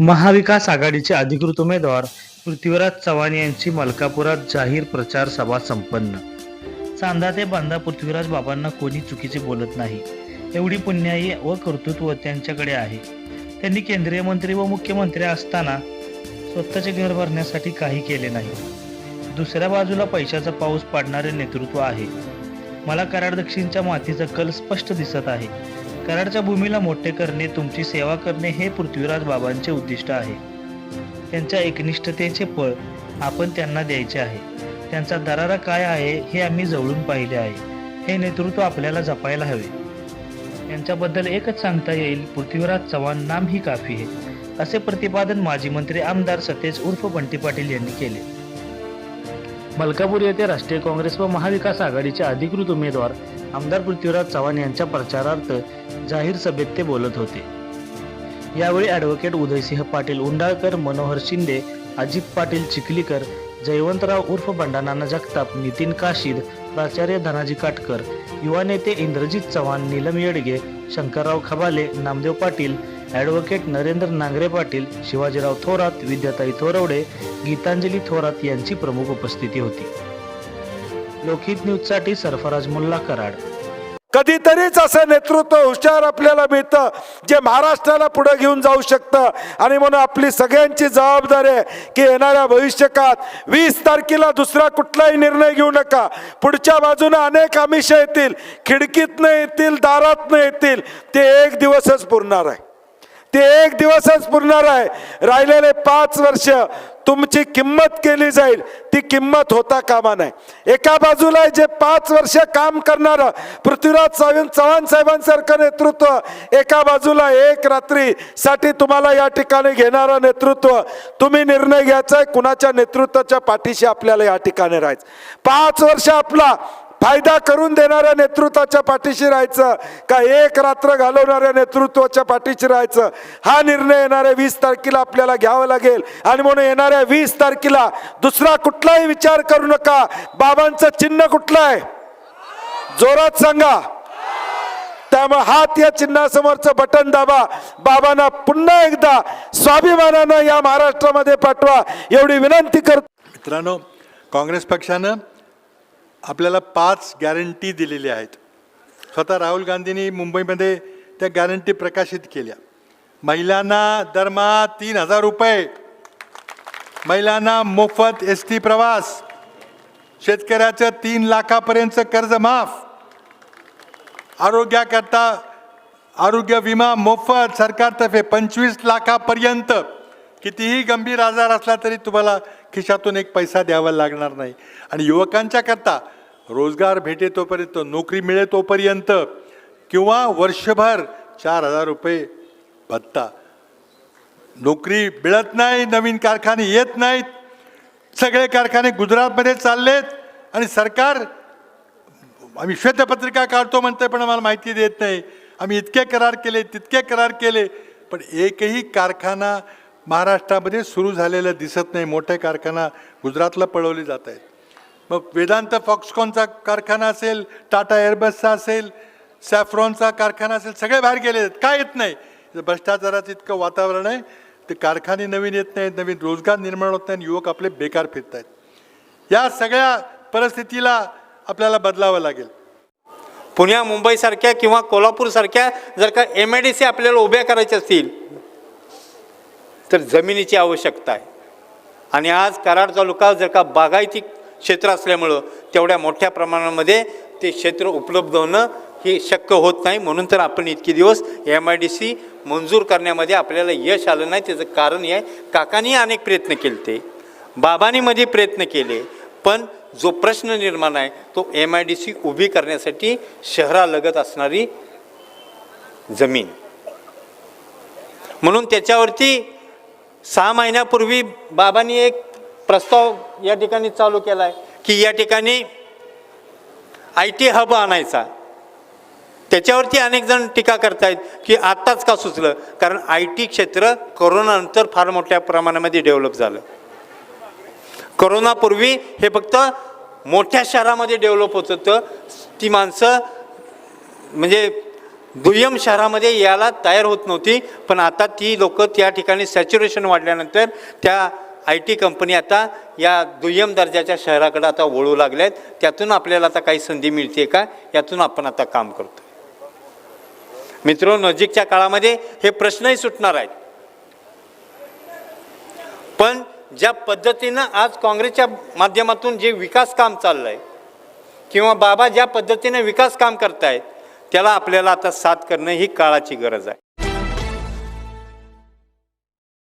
महाविकास आघाडीचे अधिकृत उमेदवार पृथ्वीराज चव्हाण यांची मलकापुरात जाहीर प्रचार सभा संपन्न. चांदा ते बांधा पृथ्वीराज बाबांना कोणी चुकीचे बोलत नाही. एवढी पुण्याई व कर्तृत्व त्यांच्याकडे आहे. त्यांनी केंद्रीय मंत्री व मुख्यमंत्री असताना स्वतःचे घर भरण्यासाठी काही केले नाही. दुसऱ्या बाजूला पैशाचा पाऊस पाडणारे नेतृत्व आहे. मला कराड दक्षिणच्या मातीचा कल स्पष्ट दिसत आहे. कराडच्या भूमीला मोठे करणे तुमची सेवा करणे हे पृथ्वीराज बाबांचे उद्दिष्ट आहे. त्यांच्या एकनिष्ठतेचे फळ आपण त्यांना द्यायचे आहे. त्यांचा दरारा काय आहे हे आम्ही जवळून पाहिले आहे. हे नेतृत्व आपल्याला जपायला हवे. यांच्याबद्दल एकच सांगता येईल पृथ्वीराज चव्हाण नाम ही काफी आहे. असे प्रतिपादन माजी मंत्री आमदार सतेज उर्फ बंटी पाटील यांनी केले. मलकापूर येथे राष्ट्रीय काँग्रेस व महाविकास आघाडीचे अधिकृत उमेदवार आमदार पृथ्वीराज चव्हाण यांच्या प्रचारार्थ जाहीर सभेत ते बोलत होते. यावेळी ॲडव्होकेट उदयसिंह पाटील उंडाळकर मनोहर शिंदे अजित पाटील चिखलीकर जयवंतराव उर्फ बंडानाना जगताप नितीन काशीद प्राचार्य धनाजी काटकर युवा नेते इंद्रजित चव्हाण नीलम येडगे शंकरराव खबाले नामदेव पाटील ॲडव्होकेट नरेंद्र नांगरे पाटील शिवाजीराव थोरात विद्याताई थोरवडे गीतांजली थोरात यांची प्रमुख उपस्थिती होती. लोकहित न्यूजसाठी सरफराज मुल्ला कराड. कधीतरीच असं नेतृत्व हुशार आपल्याला मिळतं जे महाराष्ट्राला पुढे घेऊन जाऊ शकतं. आणि म्हणून आपली सगळ्यांची जबाबदारी आहे की येणाऱ्या भविष्यकाळात वीस तारखेला दुसरा कुठलाही निर्णय घेऊ नका. पुढच्या बाजूनं अनेक आमिष येतील खिडकीतनं येतील दारातनं येतील ते एक दिवसच पुरणार आहे. ते एक दिवसच पुरणार आहे. राहिलेले पाच वर्ष तुमची किंमत केली जाईल. ती किंमत होता कामा नाही एका बाजूला जे पाच वर्ष काम करणारं पृथ्वीराज चव्हाण चव्हाण साहेबांसारखं नेतृत्व एका बाजूला एक रात्री साठी तुम्हाला या ठिकाणी घेणारं नेतृत्व तुम्ही निर्णय घ्यायचा आहे. कुणाच्या नेतृत्वाच्या पाठीशी आपल्याला या ठिकाणी राहायचं. पाच वर्ष आपला फायदा करून देणाऱ्या नेतृत्वाच्या पाठीशी राहायचं का एक रात्र घालवणाऱ्या नेतृत्वाच्या पाठीशी राहायचं हा निर्णय येणाऱ्या वीस तारखेला आपल्याला घ्यावा लागेल. आणि म्हणून येणाऱ्या वीस तारखेला दुसरा कुठलाही विचार करू नका. बाबांचं चिन्ह कुठलं आहे? जोरात सांगा. त्यामुळे हात या चिन्हासमोरचं बटन दाबा. बाबांना पुन्हा एकदा स्वाभिमानानं या महाराष्ट्रामध्ये पाठवा. एवढी विनंती करतो. मित्रांनो काँग्रेस पक्षानं आपल्याला पाच गॅरंटी दिलेल्या आहेत. स्वतः राहुल गांधींनी मुंबईमध्ये त्या गॅरंटी प्रकाशित केल्या. महिलांना दरमहा तीन हजार रुपये. महिलांना मोफत एस टी प्रवास. शेतकऱ्याचं तीन लाखापर्यंतचं कर्ज माफ. आरोग्याकरता आरोग्य विमा मोफत सरकारतर्फे पंचवीस लाखापर्यंत. कितीही गंभीर आजार असला तरी तुम्हाला खिशातून एक पैसा द्यावा लागणार नाही. आणि युवकांच्या करता रोजगार भेटे तोपर्यंत नोकरी मिळे तोपर्यंत किंवा वर्षभर चार हजार रुपये भत्ता. नोकरी मिळत नाही नवीन कारखाने येत नाहीत. सगळे कारखाने गुजरातमध्ये चाललेत आणि सरकार आम्ही श्वेतपत्रिका काढतो म्हणते पण आम्हाला माहिती देत नाही. आम्ही इतके करार केले तितके करार केले पण एकही कारखाना महाराष्ट्रामध्ये सुरू झालेलं दिसत नाही. मोठे कारखाना गुजरातला पळवले जात आहेत. मग वेदांत फॉक्सकॉनचा कारखाना असेल टाटा एअरबसचा असेल सॅफ्रॉनचा कारखाना असेल सगळे बाहेर गेले आहेत. काय येत नाही. भ्रष्टाचाराचं इतकं वातावरण आहे. ते कारखाने नवीन येत नाहीत नवीन रोजगार निर्माण होत नाही युवक आपले बेकार फिरत आहेत या सगळ्या परिस्थितीला आपल्याला बदलावं लागेल. पुण्या मुंबईसारख्या किंवा कोल्हापूरसारख्या जर का एम आय डी सी आपल्याला उभ्या करायच्या असतील तर जमिनीची आवश्यकता आहे. आणि आज कराड तालुका जर का बागायती क्षेत्र असल्यामुळं तेवढ्या मोठ्या प्रमाणामध्ये ते क्षेत्र उपलब्ध होणं हे शक्य होत नाही. म्हणून तर आपण इतके दिवस एम आय डी सी मंजूर करण्यामध्ये आपल्याला यश आलं नाही. त्याचं कारण हे आहे काकांनी अनेक प्रयत्न केले ते बाबांनी मध्ये प्रयत्न केले पण जो प्रश्न निर्माण आहे तो एम आय डी सी उभी करण्यासाठी शहरालगत असणारी जमीन. म्हणून त्याच्यावरती सहा महिन्यापूर्वी बाबांनी एक प्रस्ताव या ठिकाणी चालू केला आहे की या ठिकाणी आय टी हब आणायचा. त्याच्यावरती अनेक जण टीका करतायत की आत्ताच का सुचलं? कारण आय टी क्षेत्र कोरोनानंतर फार मोठ्या प्रमाणामध्ये डेव्हलप झालं. कोरोनापूर्वी हे फक्त मोठ्या शहरामध्ये डेव्हलप होत होतं. ती माणसं म्हणजे दुय्यम शहरामध्ये यायला तयार होत नव्हती पण आता ती लोक त्या ठिकाणी सॅच्युरेशन वाढल्यानंतर त्या आय टी कंपनी आता या दुय्यम दर्जाच्या शहराकडे आता वळू लागल्या आहेत त्यातून आपल्याला आता काही संधी मिळते का? यातून आपण आता काम करतो मित्र नजीकच्या काळामध्ये हे प्रश्नही सुटणार आहेत. पण ज्या पद्धतीनं आज काँग्रेसच्या माध्यमातून जे विकास काम चाललं आहे किंवा बाबा ज्या पद्धतीने विकास काम करतायत त्याला आपल्याला आता साथ करणं ही काळाची गरज आहे.